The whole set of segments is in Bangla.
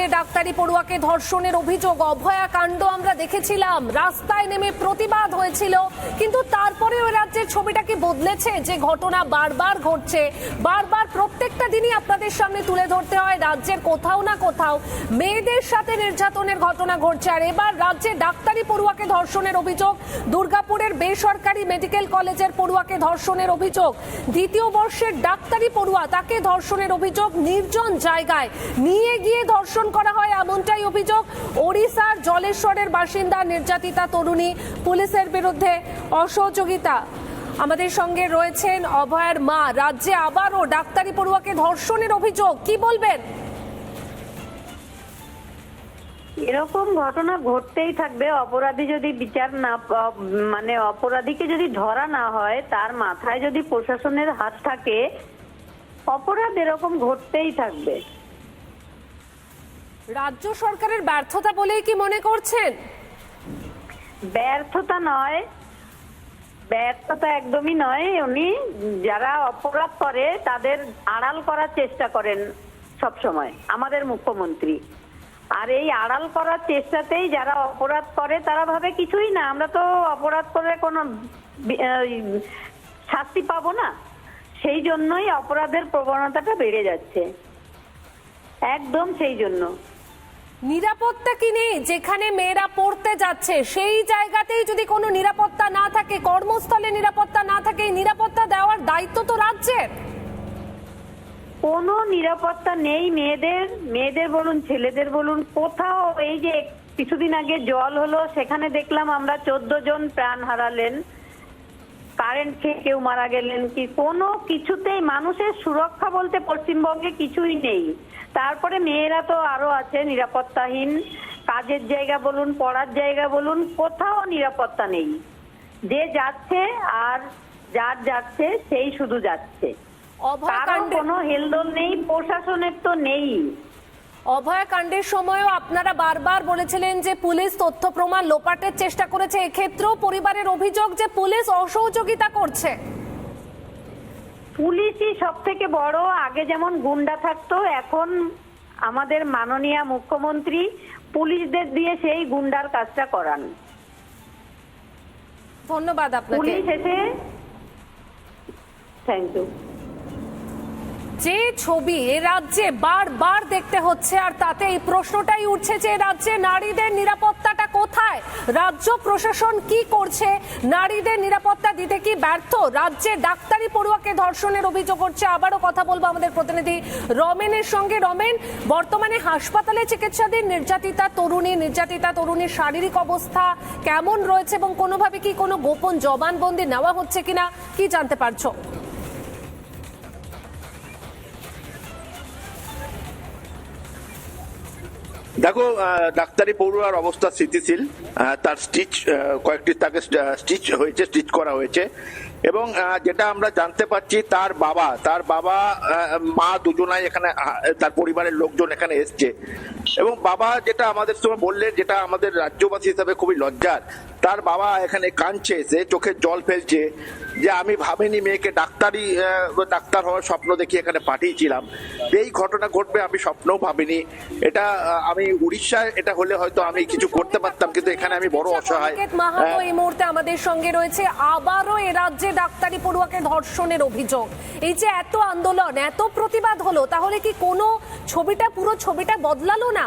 রাজ্যে ডাক্তারি পড়ুয়াকে ধর্ষণের অভিযোগ অভয়া কাণ্ড আমরা দেখেছিলাম। রাস্তায় নেমে প্রতিবাদ হয়েছিল, কিন্তু তারপরেও এ রাজ্যের ছবিটা কি বদলেছে? যে ঘটনা বারবার ঘটছে, বারবার প্রত্যেকটা দিনই আপনাদের সামনে তুলে ধরতে হয়, রাজ্যের কোথাও না কোথাও মেয়েদের সাথে নির্যাতনের ঘটনা ঘটছে। আর এবার রাজ্যে ডাক্তারি পড়ুয়াকে ধর্ষণের অভিযোগ, দুর্গাপুরের বেসরকারি মেডিকেল কলেজের পড়ুয়াকে ধর্ষণের অভিযোগ, দ্বিতীয় বর্ষের ডাক্তারি পড়ুয়া তাকে ধর্ষণের অভিযোগ নির্জন জায়গায় নিয়ে গিয়ে ধর্ষণ করা হয় এমনটাই অভিযোগ। ওড়িশার জলেশ্বরের বাসিন্দা নির্যাতিতা তরুণী পুলিশের বিরুদ্ধে অসহযোগিতা। আমাদের সঙ্গে রয়েছেন অভয়ের মা। রাজ্যে আবারও ডাক্তারি পড়ুয়াকে ধর্ষণের অভিযোগ। কি বলবেন? এরকম ঘটনা ঘটতেই থাকবে। অপরাধী যদি বিচার না মানে অপরাধীকে যদি ধরা না হয়, তার মাথায় যদি প্রশাসনের হাত থাকে, অপরাধ এরকম ঘটতেই থাকবে। রাজ্য সরকারের ব্যর্থতা বলেই কি মনে করছেন? ব্যর্থতা নয়। ব্যর্থতা একদমই নয়। উনি যারা অপরাধ করে, তাদের আড়াল করার চেষ্টা করেন সব সময় আমাদের মুখ্যমন্ত্রী। আর এই আড়াল করার চেষ্টাতেই যারা অপরাধ করে, তারা ভাবে কিছুই না। আমরা তো অপরাধ করে কোনো শাস্তি পাবো না। সেই জন্যই অপরাধের প্রবণতাটা বেড়ে যাচ্ছে। একদম সেই জন্য। নিরাপত্তা কি নেই? যেখানে মেয়েরা পড়তে যাচ্ছে, সেই জায়গাতেই যদি কোনো নিরাপত্তা না থাকে, কর্মস্থলে নিরাপত্তা না থাকে নিরাপত্তা দেওয়ার দায়িত্ব তো রাজ্যের। কোনো নিরাপত্তা নেই মেয়েদের মেয়েদের বলুন, ছেলেদের বলুন। কোথাও এই যে কিছুদিন আগে জল হলো, সেখানে দেখলাম আমরা চোদ্দ জন প্রাণ হারালেন। কারেন্ট খেয়ে কেউ মারা গেলেন কি কোনো কিছুতেই মানুষের সুরক্ষা বলতে পশ্চিমবঙ্গে কিছুই নেই। তারপরে মেয়েরা তো আরও আছে নিরাপত্তাহীন। কাজের জায়গা বলুন পড়ার জায়গা বলুন কোথাও নিরাপত্তা নেই। যে যাচ্ছে আর যার যাচ্ছে সেই শুধু যাচ্ছে। কারণ কোনো হেলদোল নেই প্রশাসনের তো নেই। অভয়াকাণ্ডের সময়ও আপনারা বারবার বলেছিলেন যে পুলিশ তথ্য প্রমাণ লোপাটের চেষ্টা করেছে। এক্ষেত্রেও পরিবারের অভিযোগ যে পুলিশ অসহযোগিতা করছে। পুলিশই সব থেকে বড়। আগে যেমন গুন্ডা থাকতো এখন আমাদের মাননীয় মুখ্যমন্ত্রী পুলিশদের দিয়ে সেই গুন্ডার কাজটা করান। ধন্যবাদ আপনাকে। পুলিশ এসে থ্যাংক ইউ যে ছবি এ রাজ্যে বারবার দেখতে হচ্ছে আর তাতে এই প্রশ্নটাই উঠছে যে রাজ্যে নারীদের নিরাপত্তাটা কোথায়? রাজ্য প্রশাসন কি করছে? নারীদের নিরাপত্তা দিতে কি ব্যর্থ? রাজ্যে ডাক্তারি পড়ুয়াকে ধর্ষণের অভিযোগ করছে। আবারও কথা বলব আমাদের প্রতিনিধি রমেনের সঙ্গে। রমেন, বর্তমানে হাসপাতালে চিকিৎসাধীন নির্যাতিতা তরুণী, নির্যাতিতা তরুণীর শারীরিক অবস্থা কেমন রয়েছে এবং কোনোভাবে কি কোনো গোপন জবানবন্দি নেওয়া হচ্ছে কিনা, কি জানতে পারছ? দেখো ডাক্তারি পড়ুয়ার অবস্থা স্থিতিশীল। তার স্টিচ কয়েকটি তাকে স্টিচ হয়েছে, স্টিচ করা হয়েছে। এবং যেটা আমরা জানতে পারছি তার বাবা তার বাবা মা দুজনাই এখানে তার পরিবারের লোকজন এখানে এসছে। এবং বাবা যেটা আমাদের সময় বললেন যেটা আমাদের রাজ্যবাসী হিসাবে খুবই লজ্জার তার বাবা এখানে কাঁদছে এসে চোখের জল ফেলছে যে আমি ভাবিনি মেয়েকে ডাক্তারি ডাক্তার হওয়ার স্বপ্ন দেখি এখানে পাঠিয়েছিলাম। এই ঘটনা ঘটবে আমি স্বপ্নও ভাবিনি। এটা আমি উড়িষ্যায় এটা হলে হয়তো আমি কিছু করতে পারতাম কিন্তু এখানে আমি বড় অসহায়। মাহাতো এই মুহূর্তে আমাদের সঙ্গে রয়েছে। আবারও এ রাজ্যে ডাক্তারি পড়ুয়াকে ধর্ষণের অভিযোগ। এই যে এত আন্দোলন এত প্রতিবাদ হলো তাহলে কি কোনো ছবিটা পুরো ছবিটা বদলালো না?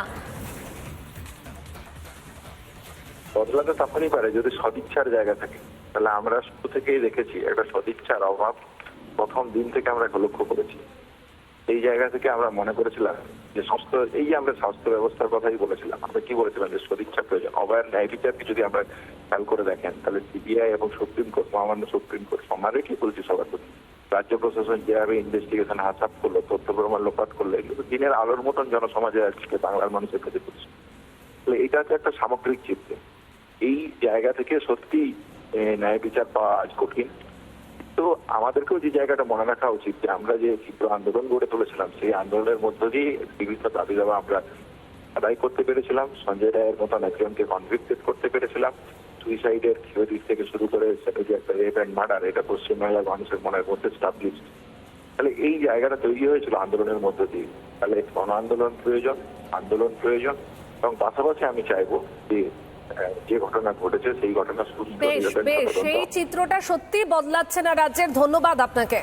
বদলাতে তখনই পারে যদি সদিচ্ছার জায়গা থাকে। তাহলে আমরা শুরু থেকেই দেখেছি একটা সদিচ্ছার অভাব প্রথম দিন থেকে আমরা লক্ষ্য করেছি। এই জায়গা থেকে আমরা মনে করেছিলাম যে স্বাস্থ্য এই যে আমরা স্বাস্থ্য ব্যবস্থার কথাই বলেছিলাম, আমরা কি বলেছিলাম যে সদিচ্ছা প্রয়োজন? অবায়ের ন্যায় বিচারকে যদি আমরা খেয়াল করে দেখেন, তাহলে সিবিআই এবং সুপ্রিম কোর্ট, মহামান্য সুপ্রিম কোর্ট সমানে কি বলছি সবার প্রতি? রাজ্য প্রশাসন যেভাবে ইনভেস্টিগেশন হাসাপ করল, তথ্য প্রমাণ লোপাট করল, এগুলো দিনের আলোর মতন জনসমাজে আজকে বাংলার মানুষের কাছে করছে তাহলে এটা হচ্ছে একটা সামগ্রিক চিত্র। এই জায়গা থেকে সত্যি ন্যায় বিচার পাওয়া আজ কঠিন। তো আমাদেরকেও যে জায়গাটা মনে রাখা উচিত যে আমরা যে তীব্র আন্দোলন গড়ে তুলেছিলাম, সেই আন্দোলনের মধ্য দিয়ে বিভিন্ন দাবি দাবা আমরা আদায় করতে পেরেছিলাম। সঞ্জয় রায়ের মতন একজনকে কনভিক্টেড করতে পেরেছিলাম। সুইসাইডের থিওরি থেকে শুরু করে সেটা যে একটা রেপ অ্যান্ড মার্ডার এটা পশ্চিমবাংলার মানুষের মনের মধ্যে স্টাবলিশ তাহলে এই জায়গাটা তৈরি হয়েছিল আন্দোলনের মধ্য দিয়ে। তাহলে গণ আন্দোলন প্রয়োজন আন্দোলন প্রয়োজন এবং পাশাপাশি আমি চাইব যে যে ঘটনা ঘটেছে সেই ঘটনা সেই চিত্রটা সত্যি বদলাচ্ছে না রাজ্যের। ধন্যবাদ আপনাকে।